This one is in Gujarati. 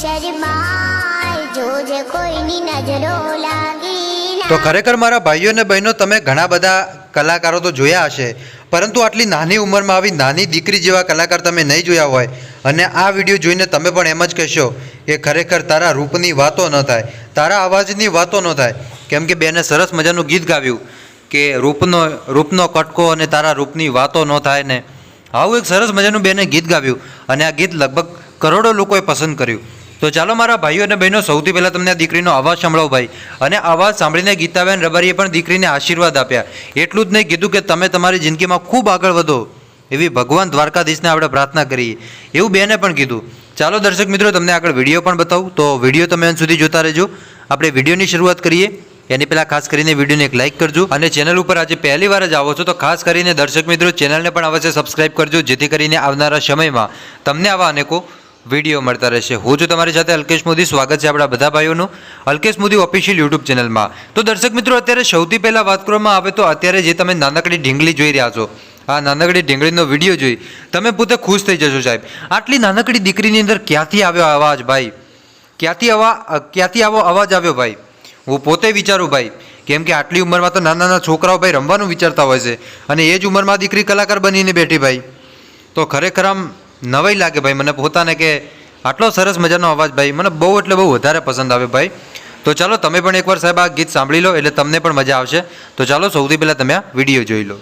શરમાય. જોજે કોઈની નજરો લાગી તો ખરેખર મારા ભાઈઓ અને બહેનો, તમે ઘણા બધા કલાકારો તો જોયા હશે, પરંતુ આટલી નાની ઉંમરમાં આવી નાની દીકરી જેવા કલાકાર તમે નહીં જોયા હોય. અને આ વીડિયો જોઈને તમે પણ એમ જ કહેશો કે ખરેખર તારા રૂપની વાતો ન થાય, તારા અવાજની વાતો ન થાય. કેમ કે બેને સરસ મજાનું ગીત ગાવ્યું કે રૂપનો રૂપનો કટકો અને તારા રૂપની વાતો ન થાય ને. આવું એક સરસ મજાનું બેને ગીત ગાવ્યું. અને આ ગીત લગભગ કરોડો લોકોએ પસંદ કર્યું. તો ચાલો મારા ભાઈઓ અને બહેનો, સૌથી પહેલાં તમને આ દીકરીનો અવાજ સંભળાવો ભાઈ. અને અવાજ સાંભળીને ગીતાબેન રબારીએ પણ દીકરીને આશીર્વાદ આપ્યા. એટલું જ નહીં, કીધું કે તમે તમારી જિંદગીમાં ખૂબ આગળ વધો એવી ભગવાન દ્વારકાધીશને આપણે પ્રાર્થના કરીએ. એવું બેને પણ કીધું. ચાલો દર્શક મિત્રો, તમને આગળ વીડિયો પણ બતાવું. તો વીડિયો તમે અંત સુધી જોતા રહેજો. આપણે વિડીયોની શરૂઆત કરીએ. એની પહેલાં ખાસ કરીને વિડીયોને એક લાઇક કરજો અને ચેનલ ઉપર આજે પહેલી વાર જ આવો છો, તો ખાસ કરીને દર્શક મિત્રો, ચેનલને પણ અવશ્ય સબસ્ક્રાઇબ કરજો, જેથી કરીને આવનારા સમયમાં તમને આવા અનેકો વીડિયો મળતા રહેશે. હું છું તમારી સાથે અલ્કેશ મોદી. સ્વાગત છે આપણા બધા ભાઈઓનું. અલ્કેશ મોદી ઓફિશિયલ યુટ્યુબ ચેનલમાં તો દર્શક મિત્રો, અત્યારે સૌથી પહેલાં વાત કરવામાં આવે તો અત્યારે જે તમે નાનકડી ઢીંગલી જોઈ રહ્યા છો, આ નાનકડી ઢીંગળીનો વીડિયો જોઈ, તમે પોતે ખુશ થઈ જશો સાહેબ. આટલી નાનકડી દીકરીની અંદર ક્યાંથી આવ્યો અવાજ ભાઈ? ક્યાંથી આવા ક્યાંથી આવો અવાજ આવ્યો ભાઈ? હું પોતે વિચારું ભાઈ, કેમ કે આટલી ઉંમરમાં તો નાના નાના છોકરાઓ ભાઈ રમવાનું વિચારતા હોય છે. અને એ જ ઉંમરમાં દીકરી કલાકાર બનીને બેઠી ભાઈ. તો ખરેખર આમ નવાઈ લાગે ભાઈ. મને પોતાને કે આટલો સરસ મજાનો અવાજ ભાઈ. મને બહુ એટલે બહુ વધારે પસંદ આવે ભાઈ. તો ચાલો તમે પણ એકવાર સાહેબ આ ગીત સાંભળી લો, એટલે તમને પણ મજા આવશે. તો ચાલો સૌથી પહેલાં તમે આ વીડિયો જોઈ લો.